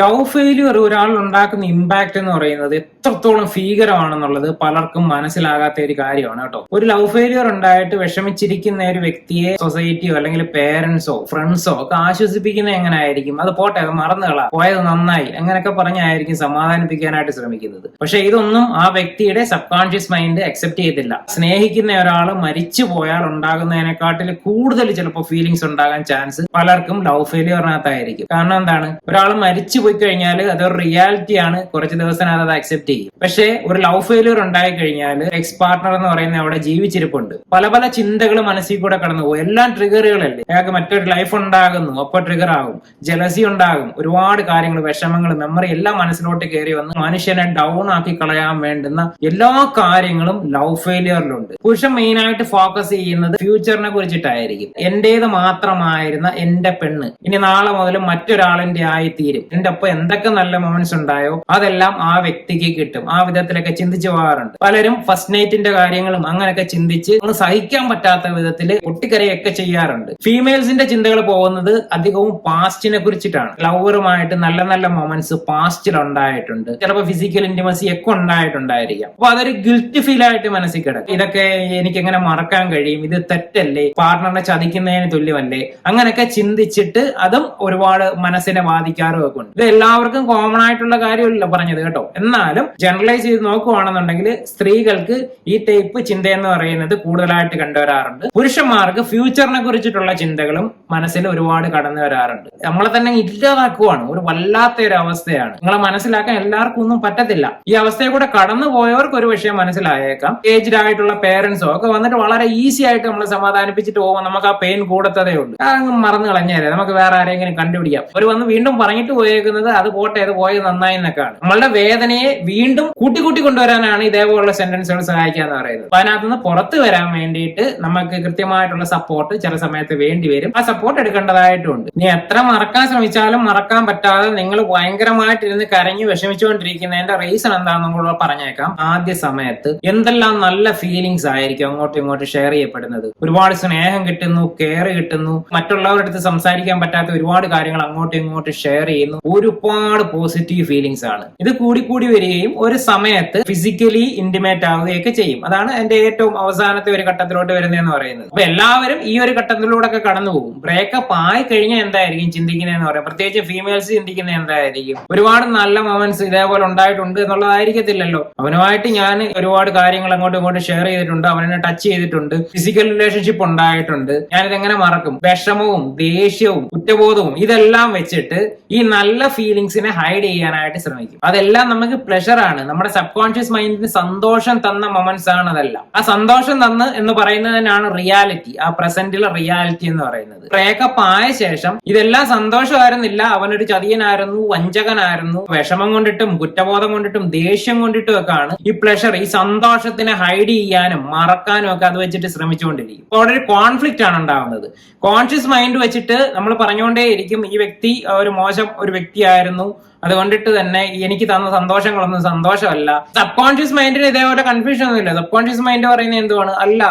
Love failure ഒരാൾ ഉണ്ടാക്കുന്ന impact എന്ന് പറയുന്നത് എത്രത്തോളം ഭീകരമാണെന്നുള്ളത് പലർക്കും മനസ്സിലാകാത്ത ഒരു കാര്യമാണ് കേട്ടോ. ഒരു ലവ് ഫെയിലിയർ ഉണ്ടായിട്ട് വിഷമിച്ചിരിക്കുന്ന ഒരു വ്യക്തിയെ സൊസൈറ്റിയോ അല്ലെങ്കിൽ പേരൻസോ ഫ്രണ്ട്സോ ഒക്കെ ആശ്വസിപ്പിക്കുന്ന എങ്ങനെയായിരിക്കും? അത് പോട്ടെ അത് മറന്നുകളാ പോയത് നന്നായി. അങ്ങനെയൊക്കെ പറഞ്ഞായിരിക്കും സമാധാനിപ്പിക്കാനായിട്ട് ശ്രമിക്കുന്നത്. പക്ഷെ ഇതൊന്നും ആ വ്യക്തിയുടെ സബ് കോൺഷ്യസ് മൈൻഡ് അക്സെപ്റ്റ് ചെയ്തില്ല. സ്നേഹിക്കുന്ന ഒരാൾ മരിച്ചു പോയാൽ ഉണ്ടാകുന്നതിനെക്കാട്ടിൽ കൂടുതൽ ചിലപ്പോൾ ഫീലിങ്സ് ഉണ്ടാകാൻ ചാൻസ് പലർക്കും ലവ് ഫെയിലിയറിനകത്തായിരിക്കും കാരണം എന്താണ്? ഒരാൾ മരിച്ചു പോയി കഴിഞ്ഞാൽ അത് റിയാലിറ്റി ആണ്. കുറച്ച് ദിവസം അത് അക്സെപ്റ്റ് ചെയ്യും. പക്ഷേ ഒരു ലവ് ഫെയിലിയർ ഉണ്ടായി കഴിഞ്ഞാൽ എക്സ് പാർട്ണർ എന്ന് പറയുന്ന അവിടെ ജീവിച്ചിരിപ്പുണ്ട്. പല പല ചിന്തകൾ മനസ്സിൽ കൂടെ കടന്നു പോകും എല്ലാം ട്രിഗറുകളല്ലേ അയാൾക്ക് മറ്റൊരു ലൈഫ് ഉണ്ടാകുന്നു അപ്പൊ ട്രിഗർ ആകും. ജലസി ഉണ്ടാകും. ഒരുപാട് കാര്യങ്ങൾ വിഷമങ്ങൾ മെമ്മറി എല്ലാം മനസ്സിലോട്ട് കയറി വന്ന് മനുഷ്യനെ ഡൗൺ ആക്കി കളയാൻ വേണ്ടുന്ന എല്ലാ കാര്യങ്ങളും ലവ് ഫെയിലിയറിലുണ്ട് പുരുഷൻ മെയിൻ ആയിട്ട് ഫോക്കസ് ചെയ്യുന്നത് ഫ്യൂച്ചറിനെ കുറിച്ചിട്ടായിരിക്കും. എന്റേത് മാത്രമായിരുന്ന എന്റെ പെണ്ണ്. ഇനി നാളെ മുതൽ മറ്റൊരാളിന്റെ ആയി തീരും എന്റെ ഒപ്പം എന്തൊക്കെ നല്ല മൊമെന്റ്സ് ഉണ്ടായോ? അതെല്ലാം ആ വ്യക്തിക്ക് കിട്ടും. ആ വിധത്തിലൊക്കെ ചിന്തിച്ചു പോകാറുണ്ട്. പലരും ഫസ്റ്റ് നൈറ്റിന്റെ കാര്യങ്ങളും അങ്ങനെയൊക്കെ ചിന്തിച്ച് ഒന്ന് സഹിക്കാൻ പറ്റാത്ത വിധത്തിൽ പൊട്ടിക്കരയൊക്കെ ചെയ്യാറുണ്ട്. ഫീമെയിൽസിന്റെ ചിന്തകൾ പോകുന്നത് അധികവും പാസ്റ്റിനെ കുറിച്ചിട്ടാണ്. ലവറുമായിട്ട് നല്ല നല്ല മൊമെന്റ്സ് പാസ്റ്റിൽ ഉണ്ടായിട്ടുണ്ട്. ചിലപ്പോൾ ഫിസിക്കൽ ഇന്റിമസി ഒക്കെ ഉണ്ടായിട്ടുണ്ടായിരിക്കാം. അപ്പൊ അതൊരു ഗിൽറ്റ് ഫീൽ ആയിട്ട് മനസ്സിൽ കിടക്കും. ഇതൊക്കെ എനിക്ക് എങ്ങനെ മറക്കാൻ കഴിയും. ഇത് തെറ്റല്ലേ? പാർട്ണറിനെ ചതിക്കുന്നതിന് തുല്യമല്ലേ? അങ്ങനെയൊക്കെ ചിന്തിച്ചിട്ട് അതും ഒരുപാട് മനസ്സിനെ ബാധിക്കാറും ഒക്കെ ഉണ്ട്. ഇത് എല്ലാവർക്കും കോമൺ ആയിട്ടുള്ള കാര്യമല്ല പറഞ്ഞത് കേട്ടോ. എന്നാലും ജനറലൈസ് ചെയ്ത് നോക്കുവാണെന്നുണ്ടെങ്കിൽ സ്ത്രീകൾക്ക് ഈ ടൈപ്പ് ചിന്ത എന്ന് പറയുന്നത് കൂടുതലായിട്ട് കണ്ടുവരാറുണ്ട്. പുരുഷന്മാർക്ക് ഫ്യൂച്ചറിനെ കുറിച്ചിട്ടുള്ള ചിന്തകളും മനസ്സിൽ ഒരുപാട് കടന്നു വരാറുണ്ട്. നമ്മളെ തന്നെ ഇല്ലാതാക്കുവാണ്. ഒരു വല്ലാത്ത ഒരു അവസ്ഥയാണ് നിങ്ങളെ മനസ്സിലാക്കാൻ എല്ലാവർക്കും ഒന്നും പറ്റത്തില്ല. ഈ അവസ്ഥയെ കൂടെ കടന്നു പോയവർക്ക് ഒരു വിഷയം മനസ്സിലായേക്കാം. ഏജ്ഡ് ആയിട്ടുള്ള പേരൻസോ ഒക്കെ വന്നിട്ട് വളരെ ഈസി ആയിട്ട് നമ്മളെ സമാധാനിപ്പിച്ചിട്ട് പോകുമ്പോൾ നമുക്ക് ആ പെയിൻ കൂടത്തതേ ഉള്ളൂ. അങ്ങ് മറന്നു കളഞ്ഞേരെ. നമുക്ക് വേറെ ആരെങ്കിലും കണ്ടുപിടിക്കാം. അവർ വന്ന് വീണ്ടും പറഞ്ഞിട്ട് പോയേക്കുന്നത് അത് പോട്ടെ അത് പോയത് നന്നായി എന്നൊക്കെയാണ് നമ്മളുടെ വേദനയെ വീണ്ടും കൂട്ടി കൂട്ടി കൊണ്ടുവരാനാണ് ഇതേപോലുള്ള സെന്റൻസുകൾ സഹായിക്കുക എന്ന് പറയുന്നത്. അപ്പൊ അതിനകത്ത് നിന്ന് പുറത്തു വരാൻ വേണ്ടിയിട്ട് നമുക്ക് കൃത്യമായിട്ടുള്ള സപ്പോർട്ട് ചില സമയത്ത് വേണ്ടി വരും. ആ സപ്പോർട്ട് എടുക്കേണ്ടതായിട്ടുണ്ട്. ഇനി എത്ര മറക്കാൻ ശ്രമിച്ചാലും മറക്കാൻ പറ്റാതെ നിങ്ങൾ ഭയങ്കരമായിട്ട് ഇരുന്ന് കരഞ്ഞു വിഷമിച്ചുകൊണ്ടിരിക്കുന്നതിന്റെ റീസൺ എന്താണെന്ന് കൂടെ പറഞ്ഞേക്കാം. ആദ്യ സമയത്ത് എന്തെല്ലാം നല്ല ഫീലിങ്സ് ആയിരിക്കും അങ്ങോട്ടും ഇങ്ങോട്ടും ഷെയർ ചെയ്യപ്പെടുന്നത്. ഒരുപാട് സ്നേഹം കിട്ടുന്നു കെയർ കിട്ടുന്നു. മറ്റുള്ളവരുടെ അടുത്ത് സംസാരിക്കാൻ പറ്റാത്ത ഒരുപാട് കാര്യങ്ങൾ അങ്ങോട്ടും ഇങ്ങോട്ടും ഷെയർ ചെയ്യുന്നു. ഒരുപാട് പോസിറ്റീവ് ഫീലിങ്സ് ആണ്. ഇത് കൂടി കൂടി വരികയും ഒരു സമയത്ത് ഫിസിക്കലി ഇന്റിമേറ്റ് ആവുകയൊക്കെ ചെയ്യും. അതാണ് എന്റെ ഏറ്റവും അവസാനത്തെ ഒരു ഘട്ടത്തിലോട്ട് വരുന്നതെന്ന് പറയുന്നത്. അപ്പൊ എല്ലാവരും ഈ ഒരു ഘട്ടത്തിലൂടെ ഒക്കെ കടന്നു പോകും. ബ്രേക്കപ്പ് ആയി കഴിഞ്ഞാൽ എന്തായിരിക്കും ചിന്തിക്കുന്നതെന്ന് പറയാം. പ്രത്യേകിച്ച് ഫീമെയിൽസ് ചിന്തിക്കുന്നത് എന്തായിരിക്കും? ഒരുപാട് നല്ല മൊമെന്റ്സ് ഇതേപോലെ ഉണ്ടായിട്ടുണ്ട് എന്നുള്ളതായിരിക്കത്തില്ലല്ലോ. അവനുമായിട്ട് ഞാൻ ഒരുപാട് കാര്യങ്ങൾ അങ്ങോട്ടും ഇങ്ങോട്ടും ഷെയർ ചെയ്തിട്ടുണ്ട്. അവനെ ടച്ച് ചെയ്തിട്ടുണ്ട്. ഫിസിക്കൽ റിലേഷൻഷിപ്പ് ഉണ്ടായിട്ടുണ്ട്. ഞാനിതെങ്ങനെ മറക്കും? വിഷമവും ദേഷ്യവും കുറ്റബോധവും ഇതെല്ലാം വെച്ചിട്ട് ഈ നല്ല ഫീലിങ്സിനെ ഹൈഡ് ചെയ്യാനായിട്ട് ശ്രമിക്കും. അതെല്ലാം നമുക്ക് പ്ലഷർ ആണ്. നമ്മുടെ സബ് കോൺഷ്യസ് മൈൻഡിന് സന്തോഷം തന്ന മൊമെന്റ്സ് ആണ് അതെല്ലാം. ആ സന്തോഷം തന്ന് എന്ന് പറയുന്നത് പറയുന്നതിനാണ് റിയാലിറ്റി ആ പ്രസന്റിലെ റിയാലിറ്റി എന്ന് പറയുന്നത്. ബ്രേക്കപ്പ് ആയ ശേഷം ഇതെല്ലാം സന്തോഷമായിരുന്നില്ല. അവനൊരു ചതിയനായിരുന്നു വഞ്ചകനായിരുന്നു. വിഷമം കൊണ്ടിട്ടും കുറ്റബോധം കൊണ്ടിട്ടും ദേഷ്യം കൊണ്ടിട്ടും ഒക്കെ ആണ് ഈ പ്ലഷർ ഈ സന്തോഷത്തിനെ ഹൈഡ് ചെയ്യാനും മറക്കാനും ഒക്കെ അത് വെച്ചിട്ട് ശ്രമിച്ചുകൊണ്ടിരിക്കും. അവിടെ ഒരു കോൺഫ്ലിക്റ്റ് ആണ് ഉണ്ടാകുന്നത്. കോൺഷ്യസ് മൈൻഡ് വെച്ചിട്ട് നമ്മൾ പറഞ്ഞുകൊണ്ടേയിരിക്കും ഈ വ്യക്തി ഒരു മോശം ഒരു വ്യക്തിയായിരുന്നു. അതുകൊണ്ടിട്ട് തന്നെ എനിക്ക് തന്ന സന്തോഷങ്ങളൊന്നും സന്തോഷമല്ല. സബ് കോൺഷ്യസ് മൈൻഡിന് ഇതേപോലെ കൺഫ്യൂഷൻ ഒന്നുമില്ല. സബ് കോൺഷ്യസ് മൈൻഡ് പറയുന്നത് എന്തുവാണ്? അല്ല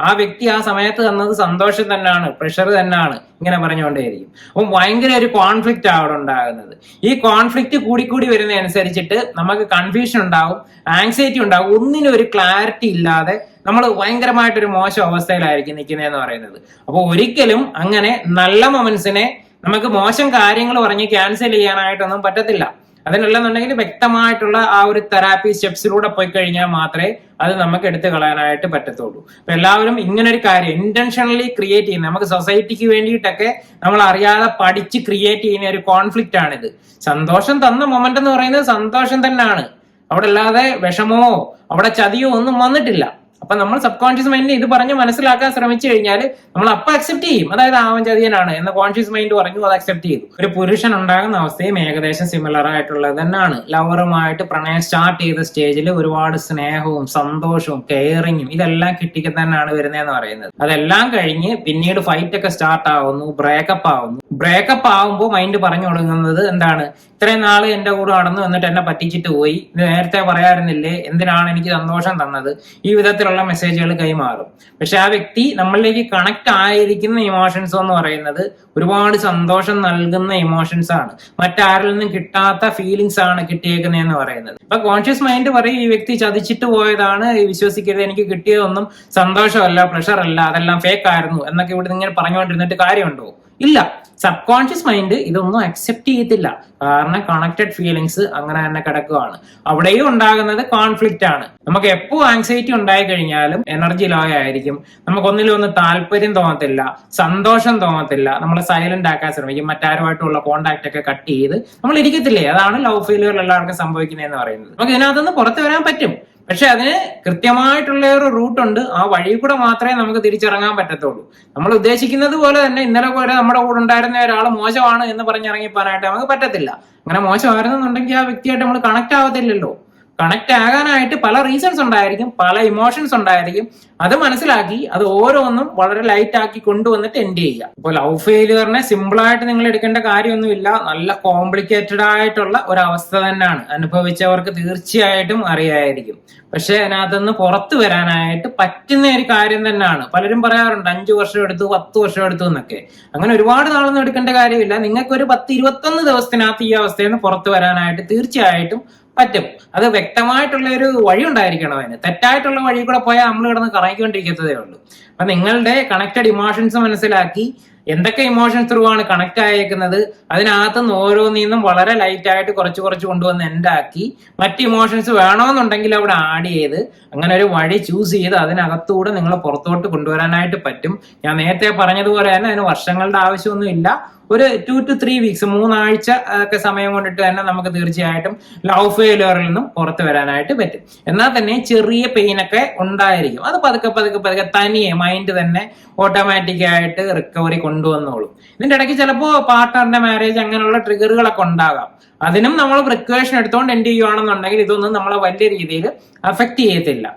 ആ വ്യക്തി ആ സമയത്ത് തന്നത് സന്തോഷം തന്നെയാണ് പ്രഷർ തന്നെയാണ്. ഇങ്ങനെ പറഞ്ഞുകൊണ്ടേയിരിക്കും. അപ്പം ഭയങ്കര ഒരു കോൺഫ്ലിക്റ്റ് അവിടെ ഉണ്ടാകുന്നത്. ഈ കോൺഫ്ലിക്റ്റ് കൂടിക്കൂടി വരുന്നതനുസരിച്ചിട്ട് നമുക്ക് കൺഫ്യൂഷൻ ഉണ്ടാവും ആങ്സൈറ്റി ഉണ്ടാവും ഒന്നിനും ഒരു ക്ലാരിറ്റി ഇല്ലാതെ നമ്മൾ ഭയങ്കരമായിട്ടൊരു മോശം അവസ്ഥയിലായിരിക്കും നിൽക്കുന്നതെന്ന് പറയുന്നത്. അപ്പോൾ ഒരിക്കലും അങ്ങനെ നല്ല മൊമെന്റ്സിനെ നമുക്ക് മോശം കാര്യങ്ങൾ പറഞ്ഞ് ക്യാൻസൽ ചെയ്യാനായിട്ടൊന്നും പറ്റത്തില്ല. അതിനല്ലെന്നുണ്ടെങ്കിൽ വ്യക്തമായിട്ടുള്ള ആ ഒരു തെറാപ്പി സ്റ്റെപ്സിലൂടെ പോയി കഴിഞ്ഞാൽ മാത്രമേ അത് നമുക്ക് എടുത്തു കളയാനായിട്ട് പറ്റത്തുള്ളൂ. അപ്പൊ എല്ലാവരും ഇങ്ങനെ ഒരു കാര്യം ഇന്റൻഷനലി ക്രിയേറ്റ് ചെയ്യുന്ന നമുക്ക് സൊസൈറ്റിക്ക് വേണ്ടിയിട്ടൊക്കെ നമ്മൾ അറിയാതെ പഠിച്ച് ക്രിയേറ്റ് ചെയ്യുന്ന ഒരു കോൺഫ്ലിക്റ്റ് ആണിത്. സന്തോഷം തന്ന മൊമെന്റ് എന്ന് പറയുന്നത് സന്തോഷം തന്നെയാണ് അവിടെ അല്ലാതെ വിഷമമോ അവിടെ ചതിയോ ഒന്നും വന്നിട്ടില്ല. അപ്പൊ നമ്മൾ സബ് കോൺഷ്യസ് മൈൻഡിനെ ഇത് പറഞ്ഞ് മനസ്സിലാക്കാൻ ശ്രമിച്ചു കഴിഞ്ഞാൽ നമ്മൾ അപ്പൊ അക്സെപ്റ്റ് ചെയ്യും. അതായത് ആവൻ എന്ന കോൺഷ്യസ് മൈൻഡ് പറഞ്ഞു അത് അക്സെപ്റ്റ് ചെയ്തു. ഒരു പുരുഷൻ ഉണ്ടാകുന്ന അവസ്ഥയും ഏകദേശം സിമിലർ ആയിട്ടുള്ളത് തന്നെയാണ്. ലവറുമായിട്ട് പ്രണയം സ്റ്റാർട്ട് ചെയ്ത സ്റ്റേജിൽ ഒരുപാട് സ്നേഹവും സന്തോഷവും കെയറിങ്ങും ഇതെല്ലാം കിട്ടിക്ക് തന്നെയാണ് വരുന്നതെന്ന് പറയുന്നത്. അതെല്ലാം കഴിഞ്ഞ് പിന്നീട് ഫൈറ്റ് ഒക്കെ സ്റ്റാർട്ട് ആവുന്നു ബ്രേക്കപ്പ് ആവുന്നു. ബ്രേക്കപ്പ് ആവുമ്പോൾ മൈൻഡ് പറഞ്ഞു തുടങ്ങുന്നത് എന്താണ്? ഇത്രയും നാൾ എന്റെ കൂടെ നടന്നു എന്നിട്ട് എന്നെ പറ്റിച്ചിട്ട് പോയി. നേരത്തെ പറയാറുന്നില്ലേ? എന്തിനാണ് എനിക്ക് സന്തോഷം തന്നത്? ഈ വിധത്തിൽ രീതിയിലുള്ള മെസ്സേജുകൾ കൈമാറും. പക്ഷെ ആ വ്യക്തി നമ്മളിലേക്ക് കണക്ട് ആയിരിക്കുന്ന ഇമോഷൻസ് എന്ന് പറയുന്നത് ഒരുപാട് സന്തോഷം നൽകുന്ന ഇമോഷൻസ് ആണ്. മറ്റാരിൽ നിന്നും കിട്ടാത്ത ഫീലിങ്സ് ആണ് കിട്ടിയേക്കുന്നതെന്ന് പറയുന്നത്. ഇപ്പൊ കോൺഷ്യസ് മൈൻഡ് പറയും ഈ വ്യക്തി ചതിച്ചിട്ട് പോയതാണ് വിശ്വസിക്കരുത് എനിക്ക് കിട്ടിയതൊന്നും സന്തോഷമല്ല പ്രഷറല്ല അതെല്ലാം ഫേക്ക് ആയിരുന്നു എന്നൊക്കെ ഇവിടെ ഇങ്ങനെ പറഞ്ഞുകൊണ്ടിരുന്നിട്ട് കാര്യമുണ്ടോ? ഇല്ല. സബ് കോൺഷ്യസ് മൈൻഡ് ഇതൊന്നും അക്സെപ്റ്റ് ചെയ്യത്തില്ല. കാരണം കണക്റ്റഡ് ഫീലിങ്സ് അങ്ങനെ തന്നെ കിടക്കുകയാണ് അവിടെയും ഉണ്ടാകുന്നത് കോൺഫ്ലിക്റ്റ് ആണ്. നമുക്ക് എപ്പോ ആങ്സൈറ്റി ഉണ്ടായി കഴിഞ്ഞാലും എനർജി ലോ ആയിരിക്കും. നമുക്ക് ഒന്നിലും ഒന്ന് താല്പര്യം തോന്നത്തില്ല സന്തോഷം തോന്നത്തില്ല. നമ്മൾ സൈലന്റ് ആക്കാൻ ശ്രമിക്കും. മറ്റാരുമായിട്ടുള്ള കോണ്ടാക്ട് ഒക്കെ കട്ട് ചെയ്ത് നമ്മൾ ഇരിക്കത്തില്ലേ? അതാണ് ലവ് ഫീലുകൾ എല്ലാവർക്കും സംഭവിക്കുന്നതെന്ന് പറയുന്നത്. നമുക്ക് ഇതിനകത്തുനിന്ന് പുറത്തു വരാൻ പറ്റും. പക്ഷെ അതിന് കൃത്യമായിട്ടുള്ള ഒരു റൂട്ട് ഉണ്ട്. ആ വഴി കൂടെ മാത്രമേ നമുക്ക് തിരിച്ചിറങ്ങാൻ പറ്റത്തുള്ളൂ. നമ്മൾ ഉദ്ദേശിക്കുന്നത് പോലെ തന്നെ ഇന്നലെ പോലെ നമ്മുടെ കൂടെ ഉണ്ടായിരുന്ന ഒരാൾ മോശമാണ് എന്ന് പറഞ്ഞിറങ്ങിപ്പോനായിട്ട് നമുക്ക് പറ്റത്തില്ല. അങ്ങനെ മോശമായിരുന്നെന്നുണ്ടെങ്കിൽ ആ വ്യക്തിയായിട്ട് നമ്മൾ കണക്ട് ആവത്തില്ലല്ലോ. കണക്ട് ആകാനായിട്ട് പല റീസൺസ് ഉണ്ടായിരിക്കും പല ഇമോഷൻസ് ഉണ്ടായിരിക്കും. അത് മനസ്സിലാക്കി അത് ഓരോന്നും വളരെ ലൈറ്റ് ആക്കി കൊണ്ടുവന്നിട്ട് എൻഡ് ചെയ്യുക. ഇപ്പോൾ ലവ് ഫെയിലിയറിനെ സിമ്പിൾ ആയിട്ട് നിങ്ങൾ എടുക്കേണ്ട കാര്യമൊന്നുമില്ല. നല്ല കോംപ്ലിക്കേറ്റഡ് ആയിട്ടുള്ള ഒരു അവസ്ഥ തന്നെയാണ്. അനുഭവിച്ചവർക്ക് തീർച്ചയായിട്ടും അറിയായിരിക്കും. പക്ഷെ അതിനകത്തുനിന്ന് പുറത്തു വരാനായിട്ട് പറ്റുന്ന ഒരു കാര്യം തന്നെയാണ്. പലരും പറയാറുണ്ട് അഞ്ചു വർഷം എടുത്തു പത്ത് വർഷം എടുത്തു എന്നൊക്കെ. അങ്ങനെ ഒരുപാട് നാളൊന്നും എടുക്കേണ്ട കാര്യമില്ല. നിങ്ങൾക്ക് ഒരു പത്ത് ഇരുപത്തൊന്ന് ദിവസത്തിനകത്ത് ഈ അവസ്ഥയിൽ നിന്ന് പുറത്തു വരാനായിട്ട് തീർച്ചയായിട്ടും പറ്റും. അത് വ്യക്തമായിട്ടുള്ള ഒരു വഴി ഉണ്ടായിരിക്കണം അതിന്. തെറ്റായിട്ടുള്ള വഴി കൂടെ പോയാൽ നമ്മൾ കിടന്ന് കറങ്ങിക്കൊണ്ടിരിക്കത്തതേ ഉള്ളൂ. അപ്പൊ നിങ്ങളുടെ കണക്റ്റഡ് ഇമോഷൻസ് മനസ്സിലാക്കി എന്തൊക്കെ ഇമോഷൻസ് ത്രൂ ആണ് കണക്ട് ആയേക്കുന്നത് അതിനകത്തുനിന്ന് ഓരോന്നിന്നും വളരെ ലൈറ്റ് ആയിട്ട് കുറച്ച് കുറച്ച് കൊണ്ടുവന്ന് എൻഡാക്കി മറ്റ് ഇമോഷൻസ് വേണമെന്നുണ്ടെങ്കിൽ അവിടെ ആഡ് ചെയ്ത് അങ്ങനെ ഒരു വഴി ചൂസ് ചെയ്ത് അതിനകത്തൂടെ നിങ്ങൾ പുറത്തോട്ട് കൊണ്ടുവരാനായിട്ട് പറ്റും. ഞാൻ നേരത്തെ പറഞ്ഞതുപോലെ തന്നെ അതിന് വർഷങ്ങളുടെ ആവശ്യമൊന്നുമില്ല ഒരു ടു ടു ത്രീ വീക്സ് മൂന്നാഴ്ച ഒക്കെ സമയം കൊണ്ടിട്ട് തന്നെ നമുക്ക് തീർച്ചയായിട്ടും ലവ് ഫെയിലുവറിൽ നിന്നും പുറത്തു വരാനായിട്ട് പറ്റും. എന്നാൽ തന്നെ ചെറിയ പെയിനൊക്കെ ഉണ്ടായിരിക്കും. അത് പതുക്കെ പതുക്കെ പതുക്കെ തനിയെ മൈൻഡ് തന്നെ ഓട്ടോമാറ്റിക് ആയിട്ട് റിക്കവറി കൊണ്ടുവന്നോളും. ഇതിന്റെ ഇടയ്ക്ക് ചിലപ്പോൾ പാർട്ട്ണറിന്റെ മാരേജ് അങ്ങനെയുള്ള ട്രിഗറുകളൊക്കെ ഉണ്ടാകാം. അതിനും നമ്മൾ പ്രിക്കോഷൻ എടുത്തുകൊണ്ട് എൻഡ് ചെയ്യുകയാണെന്നുണ്ടെങ്കിൽ ഇതൊന്നും നമ്മളെ വലിയ രീതിയിൽ അഫക്റ്റ് ചെയ്യത്തില്ല.